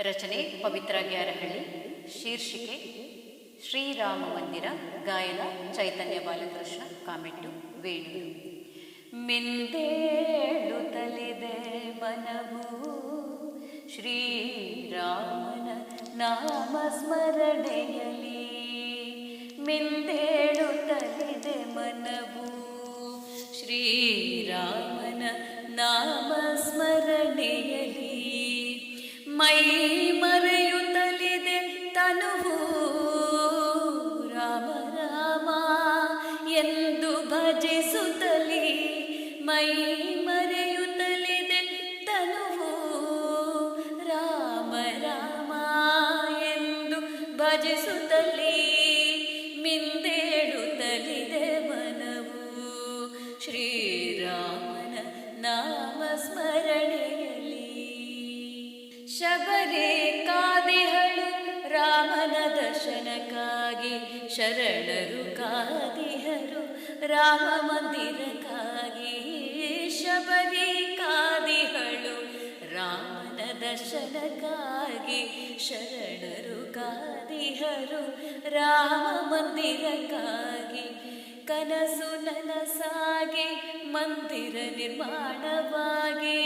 ರಚನೆ ಪವಿತ್ರ ಗ್ಯಾರಹಳ್ಳಿ ಶೀರ್ಷಿಕೆ ಶ್ರೀರಾಮ ಮಂದಿರ, ಗಾಯನ ಚೈತನ್ಯ ಬಾಲಕೃಷ್ಣ, ಕಾಮೆಟ್ಟು ವೇಣೂರು. ಮಿಂದೇಳುತ್ತಲಿದೆ ಮನವು, ಶ್ರೀರಾಮನ ನಾಮ ಸ್ಮರಣೆಯಲಿ ಮಿಂದೇಳುತ್ತಲಿದೆ ಮರೆಯುತ್ತಲಿದೆ ತನುವು. ರಾಮ ರಾಮ, ಎಂದು ಭಜಿಸುತ್ತಲಿ ಮೈ ಮರೆಯುತ್ತಲಿದೆ ತನುವು. ರಾಮ ರಾಮ, ಎಂದು ಭಜಿಸುತ್ತಲಿ ಮಿಂದೇಳುತ್ತಲಿದೆ ಮನವು. ಶ್ರೀರಾಮನ ನಾಮ ಶಬರಿ ಕಾದಿಹಳು, ರಾಮನ ದರ್ಶನಕ್ಕಾಗಿ ಶರಣರು ಕಾದಿಹರು, ರಾಮ ಮಂದಿರಕ್ಕಾಗಿ ಶಬರಿ ಕಾದಿಹಳು, ರಾಮನ ದರ್ಶನಕ್ಕಾಗಿ ಶರಣರು ಕಾದಿಹರು, ರಾಮ ಮಂದಿರಕ್ಕಾಗಿ ಕನಸು ನನಸಾಗಿ, ಮಂದಿರ ನಿರ್ಮಾಣವಾಗಿ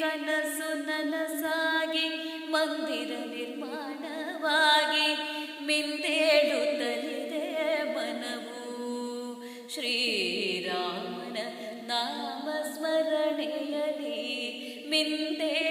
ಕನಸು ನನಸಾಗಿ ಮಂದಿರ ನಿರ್ಮಾಣವಾಗಿ ಮಿಂದೇಳುತ್ತಲಿದೆ ಮನವು. ಶ್ರೀರಾಮನ ನಾಮ ಸ್ಮರಣೆಯಲ್ಲಿ ಮಿಂದೇಳುತ್ತಲಿದೆ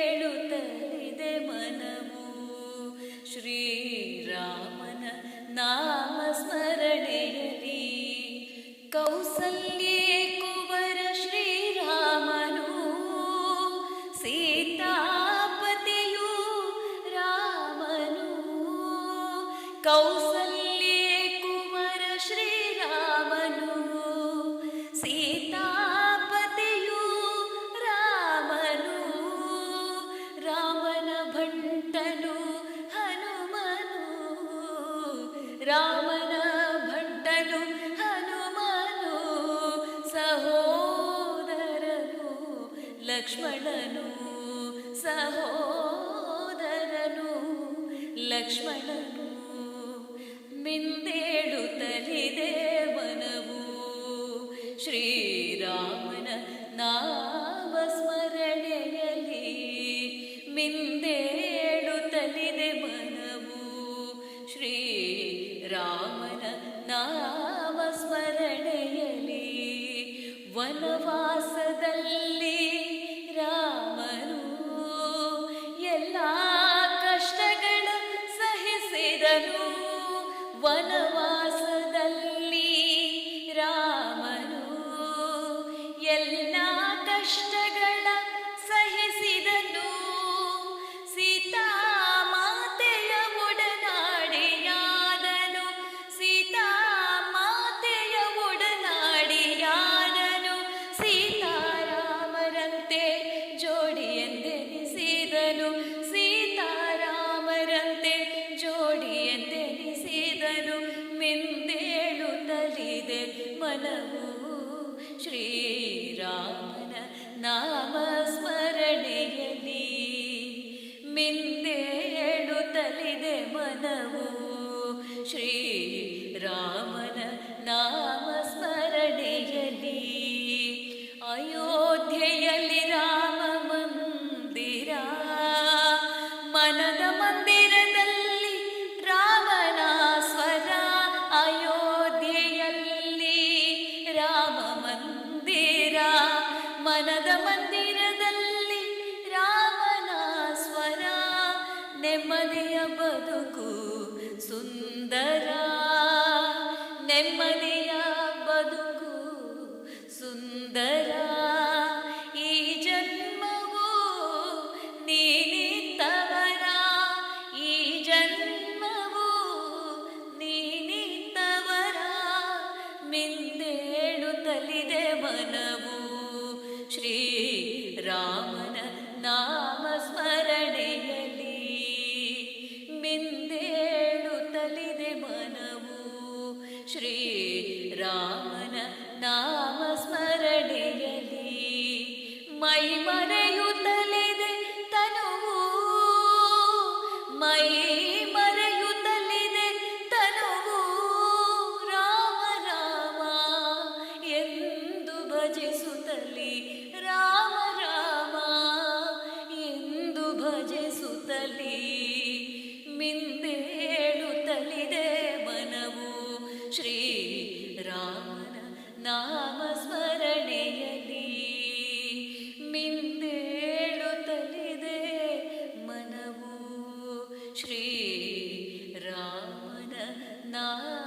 ಕೌಸಲ್ಯೇ ಕುವರ ಶ್ರೀರಾಮನು. ಸೀತಾಪತಿಯು ರಾಮನು. ರಾಮನ ಭಂಟನು ಹನುಮನು. ರಾಮನ ಭಂಟನು ಹನುಮನು. ಸಹೋದರನು ಲಕ್ಷ್ಮಣನು. ಸಹೋದರನು ಲಕ್ಷ್ಮಣನು. ವನವಾಸದಲ್ಲಿ ರಾಮನು ಎಲ್ಲ ಕಷ್ಟಗಳ ಸಹಿಸಿದನು. ವನವಾಸದಲ್ಲಿ ಮನವು ಶ್ರೀರಾಮನ ನಾಮ ಸ್ಮರಣೆಯಲ್ಲಿ ಮಿಂದೆ ಹೇಳುತ್ತಲಿದೆ ಮನವು ಶ್ರೀರಾಮನ ಮನದ ಮಂದಿರದಲ್ಲಿ ರಾಮನ ಸ್ವರ ನೆಮ್ಮದಿಯ ಬದುಕು ಸುಂದರ ಶ್ರೀ ರಾಮನ ನಾಮ ಸ್ಮರಣೆಯಲ್ಲಿ ಮಿಂದೇಳು ತಲಿದೆ ಮನವು. ಶ್ರೀ ರಾಮ ಮಿಂದೇಳುತ್ತಲಿ ಮಿಂದೇಳುತ್ತಲಿದೆ ಮನವು ಶ್ರೀ ರಾಮನ ನಾಮ ಸ್ಮರಣೆಯಲ್ಲಿ ಮಿಂದೇಳುತ್ತಲಿದೆ ಮನವು ಶ್ರೀ ರಾಮನ ನಾಮ